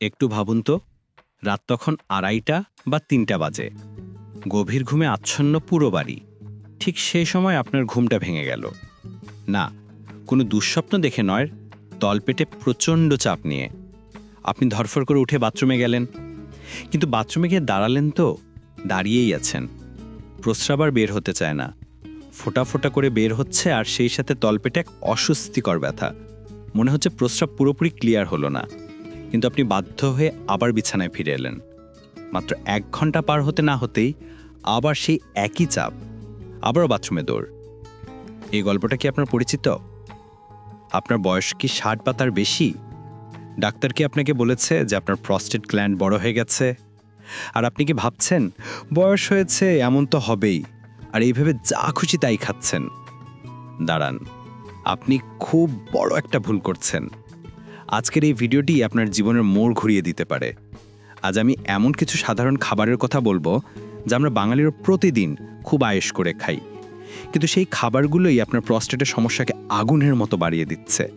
একটু ভাবুন তো, রাত তখন আড়াইটা বা তিনটা বাজে। গভীর ঘুমে আচ্ছন্ন পুরো বাড়ি। ঠিক সেই সময় আপনার ঘুমটা ভেঙে গেল। না, কোনো দুঃস্বপ্ন দেখে নয় তলপেটে প্রচণ্ড চাপ নিয়ে। আপনি ধরফর করে উঠে বাথরুমে গেলেন। কিন্তু বাথরুমে গিয়ে দাঁড়ালেন তো, দাঁড়িয়েই আছেন। প্রস্রাব আর বের হতে চায় না। ফোটা ফোটা করে বের হচ্ছে আর সেই সাথে তলপেটে এক অস্বস্তিকর ব্যথা। মনে হচ্ছে প্রস্রাব পুরোপুরি ক্লিয়ার হলো না। কিন্তু আপনি বাধ্য হয়ে আবার বিছানায় ফিরে এলেন। মাত্র এক ঘণ্টা পার হতে না হতেই আবার সেই একই চাপ, আবারও বাথরুমে দৌড়। এই গল্পটা কি আপনার পরিচিত? আপনার বয়স কি ষাট বা তার বেশি? ডাক্তার কি আপনাকে বলেছে যে আপনার প্রস্টেট গ্ল্যান্ড বড় হয়ে গেছে? আর আপনি কি ভাবছেন, বয়স হয়েছে, এমন তো হবেই, আর এইভাবে যা খুশি তাই খাচ্ছেন? দাঁড়ান, আপনি খুব বড় একটা ভুল করছেন। আজকের এই ভিডিওটি আপনার জীবনের মোড় ঘুরিয়ে দিতে পারে। আজ আমি এমন কিছু সাধারণ খাবারের কথা বলব, যা আমরা বাঙালিরা প্রতিদিন খুব আয়েশ করে খাই। কিন্তু সেই খাবারগুলোই আপনার প্রস্টেটের সমস্যাকে আগুনের মতো বাড়িয়ে দিচ্ছে।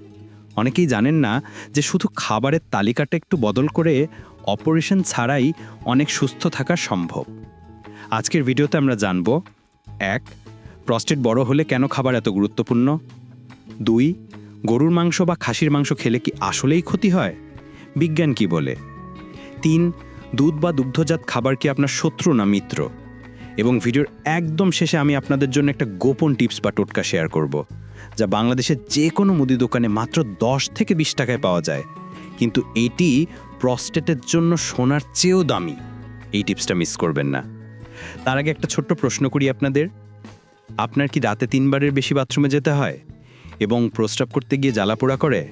অনেকেই জানেন না যে শুধু খাবারের তালিকাটা একটু বদল করে অপারেশন ছাড়াই অনেক সুস্থ থাকা সম্ভব। আজকের ভিডিওতে আমরা জানব, এক, প্রস্টেট বড় হলে কেন খাবার এত গুরুত্বপূর্ণ? দুই গরুর মাংস বা খাসির মাংস খেলে কি আসলেই ক্ষতি হয়? বিজ্ঞান কি বলে? তিন, দুধ বা দুগ্ধজাত খাবার কি আপনার শত্রু না মিত্র? এবং ভিডিওর একদম শেষে আমি আপনাদের জন্য একটা গোপন টিপস বা টোটকা শেয়ার করব, যা বাংলাদেশের যে কোনো মুদি দোকানে মাত্র দশ থেকে বিশ টাকায় পাওয়া যায়। কিন্তু এটি প্রস্টেটের জন্য সোনার চেয়েও দামি। এই টিপসটা মিস করবেন না। তার আগে একটা ছোট্ট প্রশ্ন করি আপনাদের। আপনার কি রাতে তিনবারের বেশি বাথরুমে যেতে হয়? এবং প্রস্রাব করতে গিয়ে জ্বালাপোড়া করে?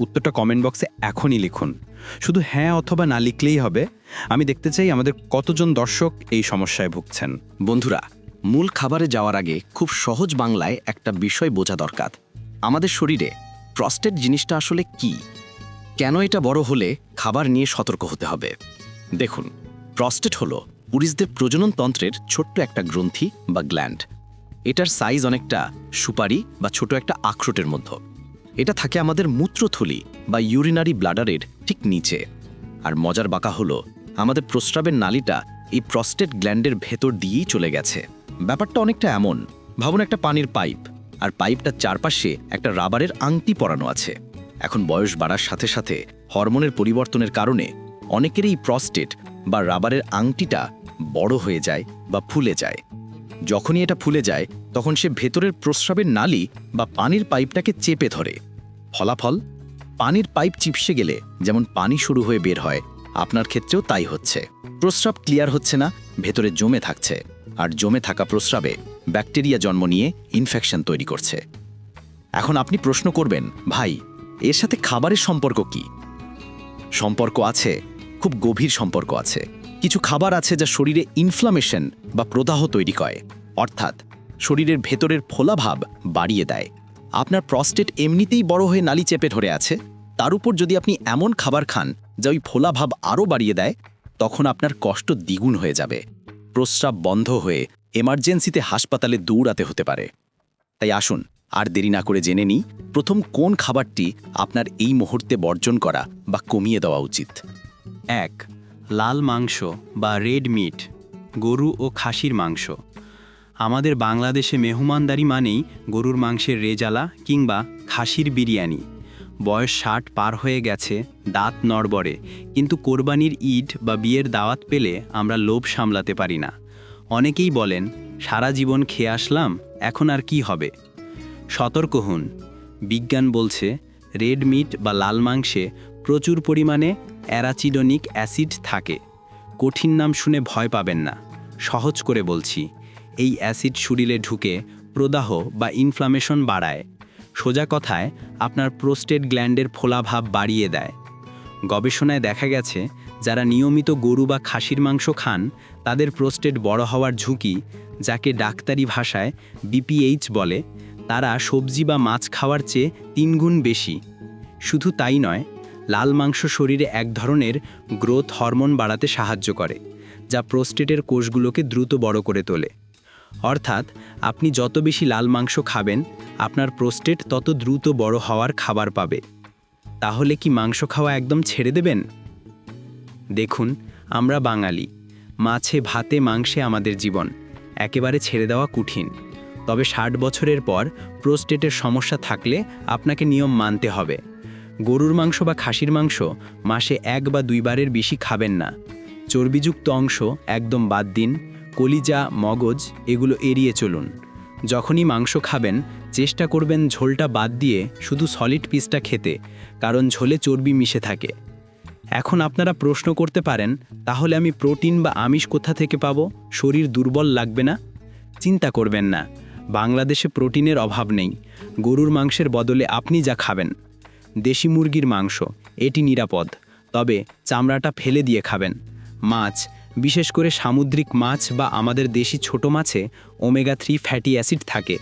উত্তরটা কমেন্ট বক্সে এখনই লিখুন। শুধু হ্যাঁ অথবা না লিখলেই হবে। আমি দেখতে চাই আমাদের কতজন দর্শক এই সমস্যায় ভুগছেন। বন্ধুরা, মূল খাবারে যাওয়ার আগে খুব সহজ বাংলায় একটা বিষয় বোঝা দরকার। আমাদের শরীরে প্রস্টেট জিনিসটা আসলে কি? কেন এটা বড় হলে খাবার নিয়ে সতর্ক হতে হবে? দেখুন প্রস্টেট হলো পুরুষদের প্রজনন তন্ত্রের ছোট্ট একটা গ্রন্থি বা গ্ল্যান্ড এটার সাইজ অনেকটা সুপারি বা ছোট একটা আখরোটের মধ্যে। এটা থাকে আমাদের মূত্রথলি বা ইউরিনারি ব্লাডারের ঠিক নিচে। আর মজার বাঁকা হলো, আমাদের প্রস্রাবের নালিটা এই প্রস্টেট গ্ল্যান্ডের ভেতর দিয়েই চলে গেছে। ব্যাপারটা অনেকটা এমন, ভাবুন একটা পানির পাইপ, আর পাইপটার চারপাশে একটা রাবারের আংটি পরানো আছে। এখন বয়স বাড়ার সাথে সাথে হরমোনের পরিবর্তনের কারণে অনেকেরই এই প্রস্টেট বা রাবারের আংটিটা বড় হয়ে যায় বা ফুলে যায়। যখনই এটা ফুলে যায়, তখন সে ভেতরের প্রস্রাবের নালি বা পানির পাইপটাকে চেপে ধরে। ফলাফল, পানির পাইপ চিপসে গেলে যেমন পানি শুরু হয়ে বের হয়, আপনার ক্ষেত্রেও তাই হচ্ছে। প্রস্রাব ক্লিয়ার হচ্ছে না, ভেতরে জমে থাকছে, আর জমে থাকা প্রস্রাবে ব্যাকটেরিয়া জন্ম নিয়ে ইনফেকশন তৈরি করছে। এখন আপনি প্রশ্ন করবেন, ভাই, এর সাথে খাবারের সম্পর্ক কি? সম্পর্ক আছে, খুব গভীর সম্পর্ক আছে। কিছু খাবার আছে যা শরীরে ইনফ্লামেশন বা প্রদাহ তৈরি করে। অর্থাৎ, শরীরের ভেতরের ফোলাভাব বাড়িয়ে দেয়। আপনার প্রস্টেট এমনিতেই বড় হয়ে নালি চেপে ধরে আছে। তার উপর যদি আপনি এমন খাবার খান যা ওই ফোলাভাব আরও বাড়িয়ে দেয়, তখন আপনার কষ্ট দ্বিগুণ হয়ে যাবে। প্রস্রাব বন্ধ হয়ে এমার্জেন্সিতে হাসপাতালে দৌড়াতে হতে পারে। তাই আসুন, আর দেরি না করে জেনে নিই, প্রথম কোন খাবারটি আপনার এই মুহূর্তে বর্জন করা বা কমিয়ে দেওয়া উচিত। এক লাল মাংস বা রেড মিট, গরু ও খাসির মাংস। আমাদের বাংলাদেশে মেহমানদারি মানেই গরুর মাংসের রেজালা কিংবা খাসির বিরিয়ানি। বয়স ষাট পার হয়ে গেছে, দাঁত নড়বড়ে, কিন্তু কোরবানির ঈদ বা বিয়ের দাওয়াত পেলে আমরা লোভ সামলাতে পারি না। অনেকেই বলেন, সারা জীবন খেয়ে আসলাম, এখন আর কি হবে? সতর্ক হন। বিজ্ঞান বলছে, রেড মিট বা লাল মাংসে প্রচুর পরিমাণে অ্যারাচিডোনিক অ্যাসিড থাকে। কঠিন নাম শুনে ভয় পাবেন না। সহজ করে বলছি, এই অ্যাসিড শরীরে ঢুকে প্রদাহ বা ইনফ্লামেশন বাড়ায়। সোজা কথায়, আপনার প্রোস্টেট গ্ল্যান্ডের ফোলাভাব বাড়িয়ে দেয়। গবেষণায় দেখা গেছে, যারা নিয়মিত গরু বা খাসির মাংস খান, তাদের প্রোস্টেট বড় হওয়ার ঝুঁকি, যাকে ডাক্তারি ভাষায় বিপিএইচ বলে, তারা সবজি বা মাছ খাওয়ার চেয়ে তিনগুণ বেশি। শুধু তাই নয় লাল মাংস শরীরে এক ধরনের গ্রোথ হরমোন বাড়াতে সাহায্য করে, যা প্রোস্টেটের কোষগুলোকে দ্রুত বড় করে তোলে। অর্থাৎ, আপনি যত বেশি লাল মাংস খাবেন, আপনার প্রোস্টেট তত দ্রুত বড় হওয়ার খাবার পাবে। তাহলে কি মাংস খাওয়া একদম ছেড়ে দেবেন? দেখুন, আমরা বাঙালি। মাছে, ভাতে, মাংসে আমাদের জীবন একেবারে ছেড়ে দেওয়া কঠিন। তবে ষাট বছরের পর প্রোস্টেটের সমস্যা থাকলে আপনাকে নিয়ম মানতে হবে। গরুর মাংস বা খাসির মাংস মাসে এক বা দুইবারের বেশি খাবেন না। চর্বিযুক্ত অংশ একদম বাদ দিন, কলিজা, মগজ এগুলো এড়িয়ে চলুন। যখনই মাংস খাবেন, চেষ্টা করবেন ঝোলটা বাদ দিয়ে শুধু সলিড পিসটা খেতে, কারণ ঝোলে চর্বি মিশে থাকে। এখন আপনারা প্রশ্ন করতে পারেন, তাহলে আমি প্রোটিন বা আমিষ কোথা থেকে পাবো? শরীর দুর্বল লাগবে না? চিন্তা করবেন না। বাংলাদেশে প্রোটিনের অভাব নেই। গরুর মাংসের বদলে আপনি যা খাবেন। দেশি মুরগির মাংস, এটি নিরাপদ। তবে চামড়াটা ফেলে দিয়ে খাবেন। মাছ, বিশেষ করে সামুদ্রিক মাছ বা আমাদের দেশি ছোট মাছে, ওমেগা থ্রি ফ্যাটি অ্যাসিড থাকে।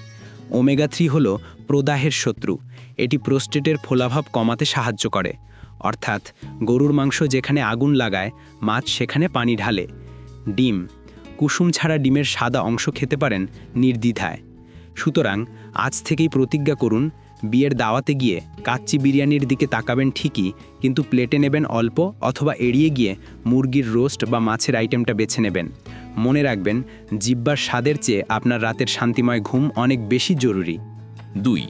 ওমেগা থ্রি হল প্রদাহের শত্রু। এটি প্রোস্টেটের ফোলাভাব কমাতে সাহায্য করে। অর্থাৎ গরুর মাংস যেখানে আগুন লাগায়, মাছ সেখানে পানি ঢালে। ডিম, কুসুম ছাড়া ডিমের সাদা অংশ খেতে পারেন নির্দ্বিধায়। সুতরাং আজ থেকেই প্রতিজ্ঞা করুন বিয়ের দাওয়াতে গিয়ে কাচ্চি বিরিয়ানির দিকে তাকাবেন ঠিকই, কিন্তু প্লেটে নেবেন অল্প অথবা এড়িয়ে গিয়ে মুরগির রোস্ট বা মাছের আইটেমটা বেছে নেবেন। মনে রাখবেন, জিব্বার স্বাদের চেয়ে আপনার রাতের শান্তিময় ঘুম অনেক বেশি জরুরি। দুই,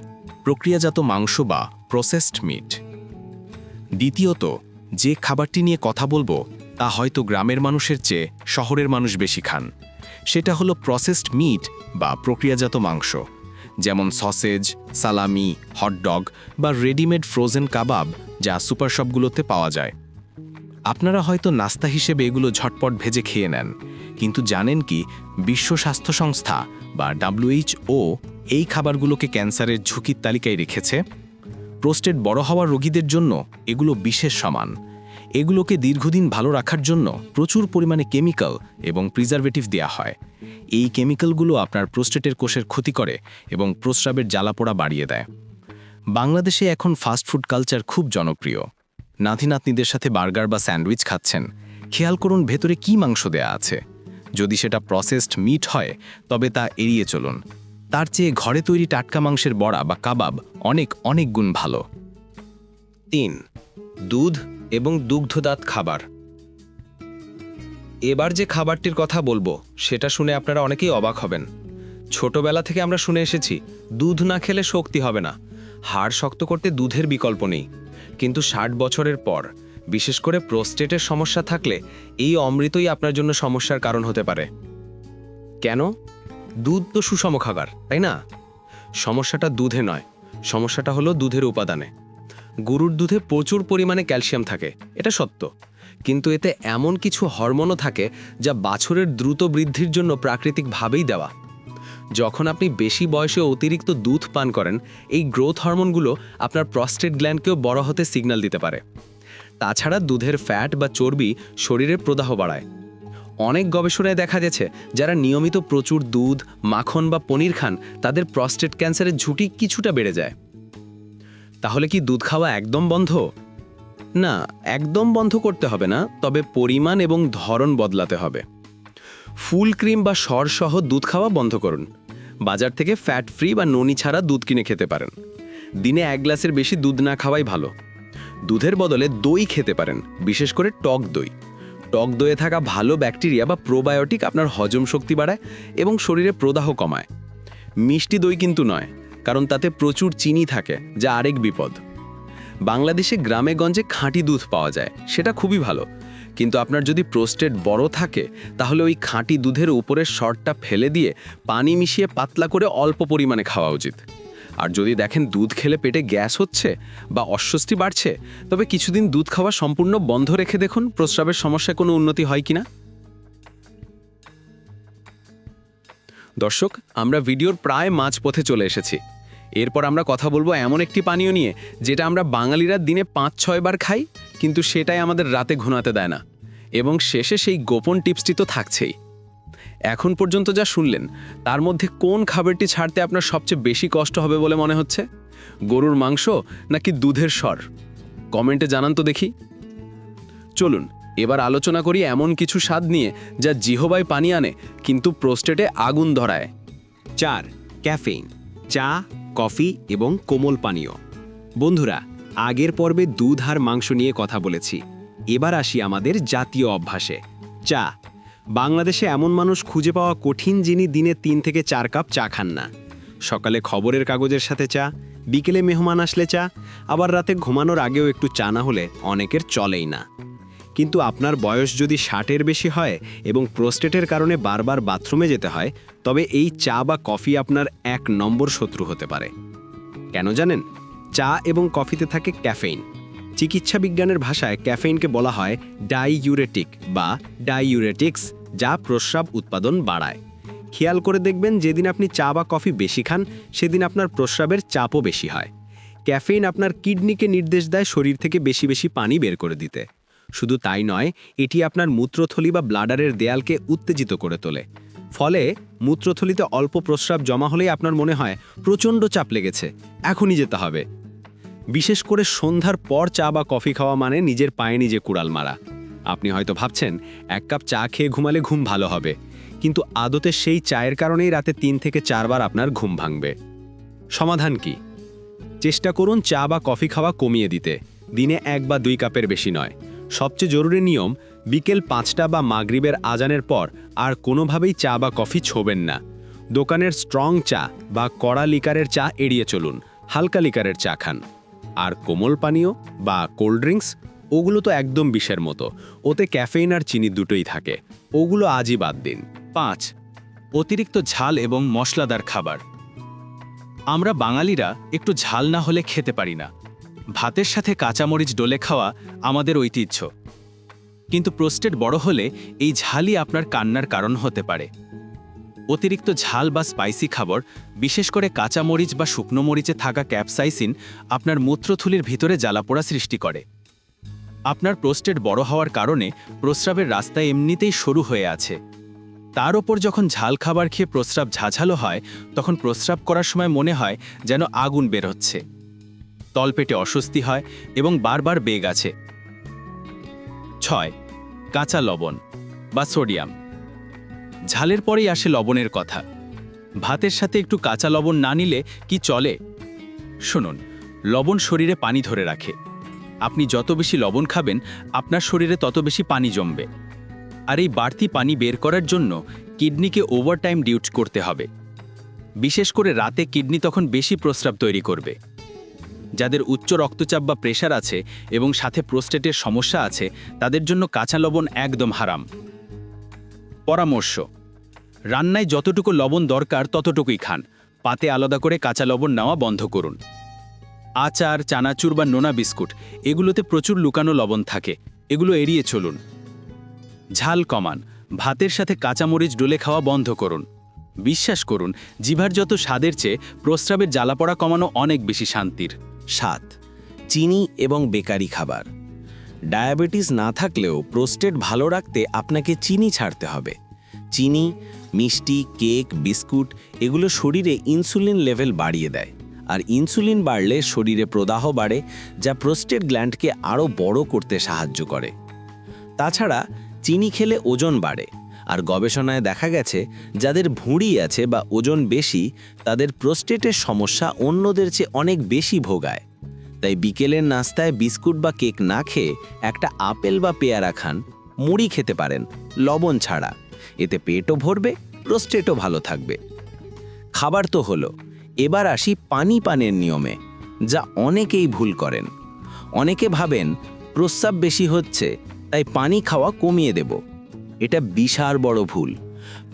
প্রক্রিয়াজাত মাংস বা প্রসেসড মিট দ্বিতীয়ত, যে খাবারটি নিয়ে কথা বলব, তা হয়তো গ্রামের মানুষের চেয়ে শহরের মানুষ বেশি খান। সেটা হলো প্রসেসড মিট বা প্রক্রিয়াজাত মাংস। যেমন সসেজ, সালামি হটডগ বা রেডিমেড ফ্রোজেন কাবাব যা সুপার শপগুলোতে পাওয়া যায়। আপনারা হয়তো নাস্তা হিসেবে এগুলো ঝটপট ভেজে খেয়ে নেন, কিন্তু জানেন কি, বিশ্ব স্বাস্থ্য সংস্থা বা ডাব্লিউএইচও এই খাবারগুলোকে ক্যান্সারের ঝুঁকির তালিকায় রেখেছে? প্রোস্টেট বড় হওয়া রোগীদের জন্য এগুলো বিশেষ সমান। এগুলোকে দীর্ঘদিন ভালো রাখার জন্য প্রচুর পরিমাণে কেমিক্যাল এবং প্রিজারভেটিভ দেওয়া হয়। এই কেমিক্যালগুলো আপনার প্রোস্টেটের কোষের ক্ষতি করে এবং প্রস্রাবের জ্বালাপোড়া বাড়িয়ে দেয়। বাংলাদেশে এখন ফাস্টফুড কালচার খুব জনপ্রিয়। নাতি নাতনিদের সাথে বার্গার বা স্যান্ডউইচ খাচ্ছেন। খেয়াল করুন ভেতরে কি মাংস দেয়া আছে। যদি সেটা প্রসেসড মিট হয়, তবে তা এড়িয়ে চলুন। তার চেয়ে ঘরে তৈরি টাটকা মাংসের বড়া বা কাবাব অনেক অনেক গুণ ভালো। তিন, দুধ এবং দুগ্ধদাত খাবার। এবার যে খাবারটির কথা বলব, সেটা শুনে আপনারা অনেকেই অবাক হবেন। ছোটবেলা থেকে আমরা শুনে এসেছি, দুধ না খেলে শক্তি হবে না। হাড় শক্ত করতে দুধের বিকল্প নেই। কিন্তু ষাট বছরের পর, বিশেষ করে প্রোস্টেটের সমস্যা থাকলে, এই অমৃতই আপনার জন্য সমস্যার কারণ হতে পারে। কেন? দুধ তো সুষম খাবার, তাই না? সমস্যাটা দুধে নয়, সমস্যাটা হলো দুধের উপাদানে। গরুর দুধে প্রচুর পরিমাণে ক্যালসিয়াম থাকে, এটা সত্য। কিন্তু এতে এমন কিছু হরমোনও থাকে যা বাছুরের দ্রুত বৃদ্ধির জন্য প্রাকৃতিকভাবেই দেওয়া। যখন আপনি বেশি বয়সে অতিরিক্ত দুধ পান করেন, এই গ্রোথ হরমোনগুলো আপনার প্রস্টেট গ্ল্যান্ডকেও বড় হতে সিগন্যাল দিতে পারে। তাছাড়া দুধের ফ্যাট বা চর্বি শরীরের প্রদাহ বাড়ায়। অনেক গবেষণায় দেখা গেছে, যারা নিয়মিত প্রচুর দুধ, মাখন বা পনির খান, তাদের প্রস্টেট ক্যান্সারের ঝুঁকি কিছুটা বেড়ে যায়। তাহলে কি দুধ খাওয়া একদম বন্ধ? না, একদম বন্ধ করতে হবে না, তবে পরিমাণ এবং ধরন বদলাতে হবে। ফুল ক্রিম বা সর সহ দুধ খাওয়া বন্ধ করুন। বাজার থেকে ফ্যাট ফ্রি বা ননি ছাড়া দুধ কিনে খেতে পারেন। দিনে এক গ্লাসের বেশি দুধ না খাওয়াই ভালো। দুধের বদলে দই খেতে পারেন, বিশেষ করে টক দই। টক দইয়ে থাকা ভালো ব্যাকটেরিয়া বা প্রোবায়োটিক আপনার হজম শক্তি বাড়ায় এবং শরীরে প্রদাহ কমায়। মিষ্টি দই কিন্তু নয়। কারণ তাতে প্রচুর চিনি থাকে, যা আরেক বিপদ। বাংলাদেশে গ্রামে গঞ্জে খাঁটি দুধ পাওয়া যায়, সেটা খুবই ভালো। কিন্তু আপনার যদি প্রোস্টেট বড় থাকে, তাহলে ওই খাঁটি দুধের উপরের শর্টটা ফেলে দিয়ে পানি মিশিয়ে পাতলা করে অল্প পরিমাণে খাওয়া উচিত। আর যদি দেখেন দুধ খেলে পেটে গ্যাস হচ্ছে বা অস্বস্তি বাড়ছে, তবে কিছুদিন দুধ খাওয়া সম্পূর্ণ বন্ধ রেখে দেখুন, প্রস্রাবের সমস্যায় কোনো উন্নতি হয় কিনা। দর্শক, আমরা ভিডিওর প্রায় মাঝপথে চলে এসেছি। এরপর আমরা কথা বলব এমন একটি পানীয় নিয়ে, যেটা আমরা বাঙালিরা দিনে পাঁচ ছয়বার খাই, কিন্তু সেটাই আমাদের রাতে ঘুমাতে দেয় না। এবং শেষে সেই গোপন টিপসটি তো থাকছেই। এখন পর্যন্ত যা শুনলেন, তার মধ্যে কোন খাবারটি ছাড়তে আপনার সবচেয়ে বেশি কষ্ট হবে বলে মনে হচ্ছে? গরুর মাংস নাকি দুধের স্বর? কমেন্টে জানান তো দেখি। চলুন এবার আলোচনা করি এমন কিছু স্বাদ নিয়ে যা জিহবাই পানি আনে, কিন্তু প্রোস্টেটে আগুন ধরায়। চার, ক্যাফেইন, চা, কফি এবং কোমল পানীয়। বন্ধুরা, আগের পর্বে দুধ আর মাংস নিয়ে কথা বলেছি। এবার আসি আমাদের জাতীয় অভ্যাসে। চা, বাংলাদেশে এমন মানুষ খুঁজে পাওয়া কঠিন যিনি দিনে তিন থেকে চার কাপ চা খান না। সকালে খবরের কাগজের সাথে চা, বিকেলে মেহমান আসলে চা, আবার রাতে ঘুমানোর আগেও একটু চা না হলে অনেকের চলেই না। কিন্তু আপনার বয়স যদি ষাটের বেশি হয় এবং প্রোস্টেটের কারণে বারবার বাথরুমে যেতে হয়, তবে এই চা বা কফি আপনার এক নম্বর শত্রু হতে পারে। কেন জানেন? চা এবং কফিতে থাকে ক্যাফেইন। চিকিৎসা বিজ্ঞানের ভাষায় ক্যাফেইনকে বলা হয় ডাইইউরেটিক বা ডাইইউরেটিক্স যা প্রস্রাব উৎপাদন বাড়ায়। খেয়াল করে দেখবেন যেদিন আপনি চা বা কফি বেশি খান, সেদিন আপনার প্রস্রাবের চাপও বেশি হয়। ক্যাফেইন আপনার কিডনিকে নির্দেশ দেয় শরীর থেকে বেশি বেশি পানি বের করে দিতে। শুধু তাই নয়, এটি আপনার মূত্রথলি বা ব্লাডারের দেয়ালকে উত্তেজিত করে তোলে। ফলে মূত্রথলিতে অল্প প্রস্রাব জমা হলেই আপনার মনে হয় প্রচণ্ড চাপ লেগেছে, এখনই যেতে হবে। বিশেষ করে সন্ধ্যার পর চা বা কফি খাওয়া মানে নিজের পায়ে নিজে কুড়াল মারা। আপনি হয়তো ভাবছেন, এক কাপ চা খেয়ে ঘুমালে ঘুম ভালো হবে, কিন্তু আদতে সেই চায়ের কারণেই রাতে তিন থেকে চারবার আপনার ঘুম ভাঙবে। সমাধান কি? চেষ্টা করুন চা বা কফি খাওয়া কমিয়ে দিতে, দিনে এক বা দুই কাপের বেশি নয়। সবচেয়ে জরুরি নিয়ম, বিকেল পাঁচটা বা মাগরিবের আজানের পর আর কোনোভাবেই চা বা কফি ছোবেন না। দোকানের স্ট্রং চা বা কড়া লিকারের চা এড়িয়ে চলুন, হালকা লিকারের চা খান। আর কোমল পানীয় বা কোল্ড ড্রিঙ্কস ওগুলো তো একদম বিষের মতো, ওতে ক্যাফেইন আর চিনি দুটোই থাকে, ওগুলো আজই বাদ দিন। পাঁচ, অতিরিক্ত ঝাল এবং মশলাদার খাবার। আমরা বাঙালিরা একটু ঝাল না হলে খেতে পারি না। ভাতের সাথে কাঁচামরিচ ডলে খাওয়া আমাদের ঐতিহ্য। কিন্তু প্রোস্টেট বড় হলে এই ঝালই আপনার কান্নার কারণ হতে পারে। অতিরিক্ত ঝাল বা স্পাইসি খাবার, বিশেষ করে কাঁচামরিচ বা শুকনো মরিচে থাকা ক্যাপসাইসিন আপনার মূত্রথুলির ভিতরে জ্বালাপোড়া সৃষ্টি করে। আপনার প্রোস্টেট বড় হওয়ার কারণে প্রস্রাবের রাস্তা এমনিতেই সরু হয়ে আছে। তার ওপর যখন ঝাল খাবার খেয়ে প্রস্রাব ঝাঝালো হয়, তখন প্রস্রাব করার সময় মনে হয় যেন আগুন বের হচ্ছে তলপেটে অস্বস্তি হয় এবং বারবার বেগ আছে। ছয়, কাঁচা লবণ বা সোডিয়াম। ঝালের পরেই আসে লবণের কথা। ভাতের সাথে একটু কাঁচা লবণ না নিলে কি চলে? শুনুন, লবণ শরীরে পানি ধরে রাখে। আপনি যত বেশি লবণ খাবেন, আপনার শরীরে তত বেশি পানি জমবে। আর এই বাড়তি পানি বের করার জন্য কিডনিকে ওভারটাইম ডিউট করতে হবে। বিশেষ করে রাতে কিডনি তখন বেশি প্রস্রাব তৈরি করবে। যাদের উচ্চ রক্তচাপ বা প্রেশার আছে এবং সাথে প্রোস্টেটের সমস্যা আছে, তাদের জন্য কাঁচা লবণ একদম হারাম। পরামর্শ, রান্নায় যতটুকু লবণ দরকার ততটুকুই খান। পাতে আলাদা করে কাঁচা লবণ নেওয়া বন্ধ করুন। আচার, চানাচুর বা নোনা বিস্কুট, এগুলোতে প্রচুর লুকানো লবণ থাকে। এগুলো এড়িয়ে চলুন। ঝাল কমান, ভাতের সাথে কাঁচামরিচ ডলে খাওয়া বন্ধ করুন। বিশ্বাস করুন, জিভার যত স্বাদের চেয়ে প্রস্রাবের জ্বালাপড়া কমানো অনেক বেশি শান্তির। সাত, চিনি এবং বেকারি খাবার। ডায়াবেটিস না থাকলেও প্রোস্টেট ভালো রাখতে আপনাকে চিনি ছাড়তে হবে। চিনি, মিষ্টি, কেক, বিস্কুট এগুলো শরীরে ইনসুলিন লেভেল বাড়িয়ে দেয়। আর ইনসুলিন বাড়লে শরীরে প্রদাহ বাড়ে, যা প্রোস্টেট গ্ল্যান্ডকে আরও বড় করতে সাহায্য করে। তাছাড়া, চিনি খেলে ওজন বাড়ে। আর গবেষণায় দেখা গেছে, যাদের ভুঁড়ি আছে বা ওজন বেশি, তাদের প্রোস্টেটের সমস্যা অন্যদের চেয়ে অনেক বেশি ভোগায়। তাই বিকেলের নাস্তায় বিস্কুট বা কেক না খেয়ে একটা আপেল বা পেয়ারা খান, মুড়ি খেতে পারেন, লবণ ছাড়া। এতে পেটও ভরবে, প্রোস্টেটও ভালো থাকবে। খাবার তো হলো, এবার আসি পানি পানের নিয়মে, যা অনেকেই ভুল করেন। অনেকে ভাবেন, প্রস্রাব বেশি হচ্ছে, তাই পানি খাওয়া কমিয়ে দেব। এটা বিশাল বড় ভুল।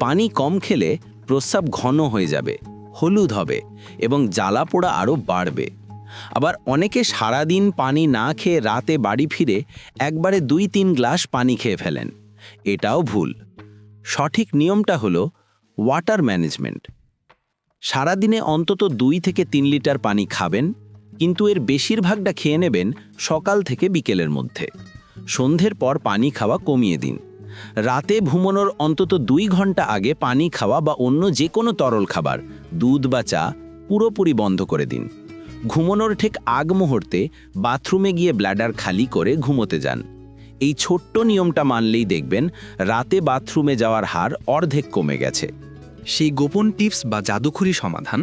পানি কম খেলে প্রস্রাব ঘন হয়ে যাবে, হলুদ হবে এবং জ্বালা পোড়া আরও বাড়বে। আবার অনেকে সারাদিন পানি না খেয়ে রাতে বাড়ি ফিরে একবারে দুই তিন গ্লাস পানি খেয়ে ফেলেন। এটাও ভুল। সঠিক নিয়মটা হলো ওয়াটার ম্যানেজমেন্ট। সারাদিনে অন্তত দুই থেকে তিন লিটার পানি খাবেন, কিন্তু এর বেশিরভাগটা খেয়ে নেবেন সকাল থেকে বিকেলের মধ্যে। সন্ধ্যের পর পানি খাওয়া কমিয়ে দিন। রাতে ঘুমানোর অন্তত দুই ঘণ্টা আগে পানি খাওয়া বা অন্য যে কোনো তরল খাবার, দুধ বা চা, পুরোপুরি বন্ধ করে দিন। ঘুমানোর ঠিক আগ মুহূর্তে বাথরুমে গিয়ে ব্ল্যাডার খালি করে ঘুমোতে যান। এই ছোট্ট নিয়মটা মানলেই দেখবেন রাতে বাথরুমে যাওয়ার হার অর্ধেক কমে গেছে। সেই গোপন টিপস বা জাদুখুরি সমাধান?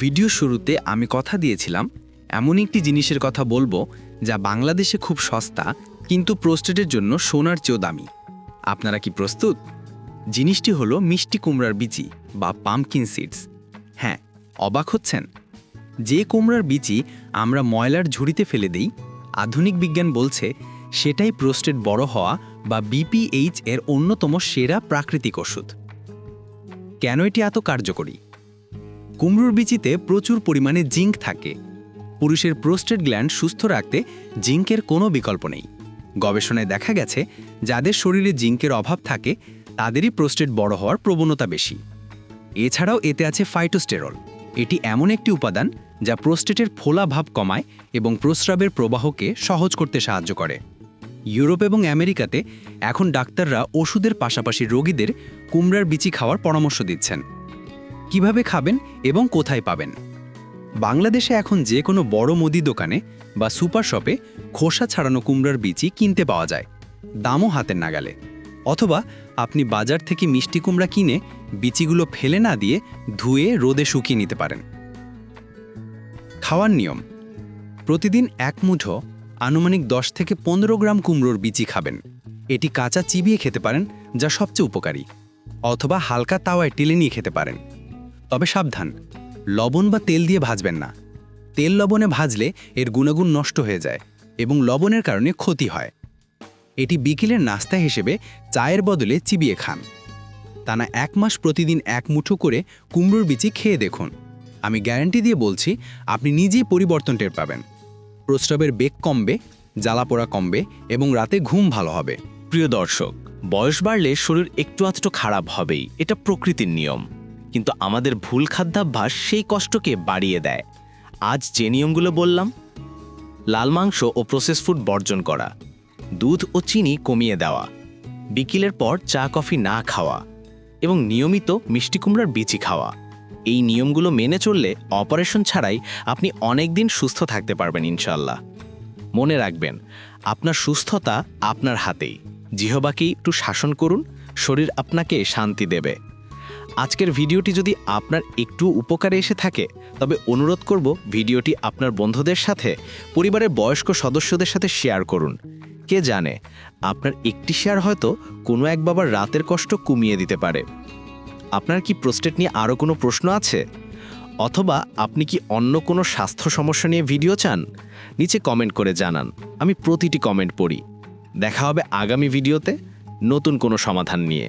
ভিডিও শুরুতে আমি কথা দিয়েছিলাম, এমন একটি জিনিসের কথা বলব যা বাংলাদেশে খুব সস্তা, কিন্তু প্রোস্টেটের জন্য সোনার চেয়েও দামি। আপনারা কি প্রস্তুত? জিনিসটি হলো মিষ্টি কুমড়ার বিচি বা পামকিন সিডস হ্যাঁ অবাক হচ্ছেন? যে কুমড়ার বিচি আমরা ময়লার ঝুড়িতে ফেলে দেই, আধুনিক বিজ্ঞান বলছে সেটাই প্রোস্টেট বড় হওয়া বা বিপিএইচ এর অন্যতম সেরা প্রাকৃতিক ওষুধ। কেন এটি এত কার্যকরী? কুমড়োর বিচিতে প্রচুর পরিমাণে জিঙ্ক থাকে। পুরুষের প্রোস্টেট গ্ল্যান্ড সুস্থ রাখতে জিঙ্কের কোনো বিকল্প নেই। গবেষণায় দেখা গেছে, যাদের শরীরে জিঙ্কের অভাব থাকে, তাদেরই প্রোস্টেট বড় হওয়ার প্রবণতা বেশি। এছাড়াও এতে আছে ফাইটোস্টেরল। এটি এমন একটি উপাদান যা প্রোস্টেটের ফোলা ভাব কমায় এবং প্রস্রাবের প্রবাহকে সহজ করতে সাহায্য করে। ইউরোপ এবং আমেরিকাতে এখন ডাক্তাররা ওষুধের পাশাপাশি রোগীদের কুমড়ার বিচি খাওয়ার পরামর্শ দিচ্ছেন। কীভাবে খাবেন এবং কোথায় পাবেন? বাংলাদেশে এখন যে কোনো বড় মুদি দোকানে বা সুপার শপে খোসা ছাড়ানো কুমড়ার বিচি কিনতে পাওয়া যায়। দামও হাতের নাগালে। অথবা আপনি বাজার থেকে মিষ্টি কুমড়া কিনে বিচিগুলো ফেলে না দিয়ে ধুয়ে রোদে শুকিয়ে নিতে পারেন। খাওয়ার নিয়ম। প্রতিদিন এক মুঠো আনুমানিক 10 থেকে পনেরো গ্রাম কুমড়োর বিচি খাবেন। এটি কাঁচা চিবিয়ে খেতে পারেন, যা সবচেয়ে উপকারী। অথবা হালকা তাওয়ায় টেলে নিয়ে খেতে পারেন। তবে সাবধান লবণ বা তেল দিয়ে ভাজবেন না। তেল লবণে ভাজলে এর গুণাগুণ নষ্ট হয়ে যায় এবং লবণের কারণে ক্ষতি হয়। এটি বিকেলের নাস্তা হিসেবে চায়ের বদলে চিবিয়ে খান। টানা এক মাস প্রতিদিন এক মুঠো করে কুমড়োর বিচি খেয়ে দেখুন। আমি গ্যারান্টি দিয়ে বলছি, আপনি নিজেই পরিবর্তন টের পাবেন। প্রস্রাবের বেগ কমবে জ্বালাপোড়া কমবে এবং রাতে ঘুম ভালো হবে। প্রিয় দর্শক, বয়স বাড়লে শরীর একটু আধটু খারাপ হবেই, এটা প্রকৃতির নিয়ম। কিন্তু আমাদের ভুল খাদ্যাভ্যাস সেই কষ্টকে বাড়িয়ে দেয়। আজ যে নিয়মগুলো বললাম, লাল মাংস ও প্রসেস ফুড বর্জন করা, দুধ ও চিনি কমিয়ে দেওয়া, বিকেলের পর চা, কফি না খাওয়া এবং নিয়মিত মিষ্টি কুমড়ার বিচি খাওয়া, এই নিয়মগুলো মেনে চললে অপারেশন ছাড়াই আপনি অনেক দিন সুস্থ থাকতে পারবেন ইনশাল্লাহ মনে রাখবেন, আপনার সুস্থতা আপনার হাতেই। জিহবাকে একটু শাসন করুন, শরীর আপনাকে শান্তি দেবে। আজকের ভিডিওটি যদি আপনার একটু উপকারে এসে থাকে, তবে অনুরোধ করব ভিডিওটি আপনার বন্ধুদের সাথে, পরিবারের বয়স্ক সদস্যদের সাথে শেয়ার করুন। কে জানে, আপনার একটি শেয়ার হয়তো কোনো এক বাবার রাতের কষ্ট কমিয়ে দিতে পারে। আপনার কি প্রোস্টেট নিয়ে আরও কোনো প্রশ্ন আছে? অথবা আপনি কি অন্য কোনো স্বাস্থ্য সমস্যা নিয়ে ভিডিও চান? নিচে কমেন্ট করে জানান, আমি প্রতিটি কমেন্ট পড়ি। দেখা হবে আগামী ভিডিওতে নতুন কোনো সমাধান নিয়ে।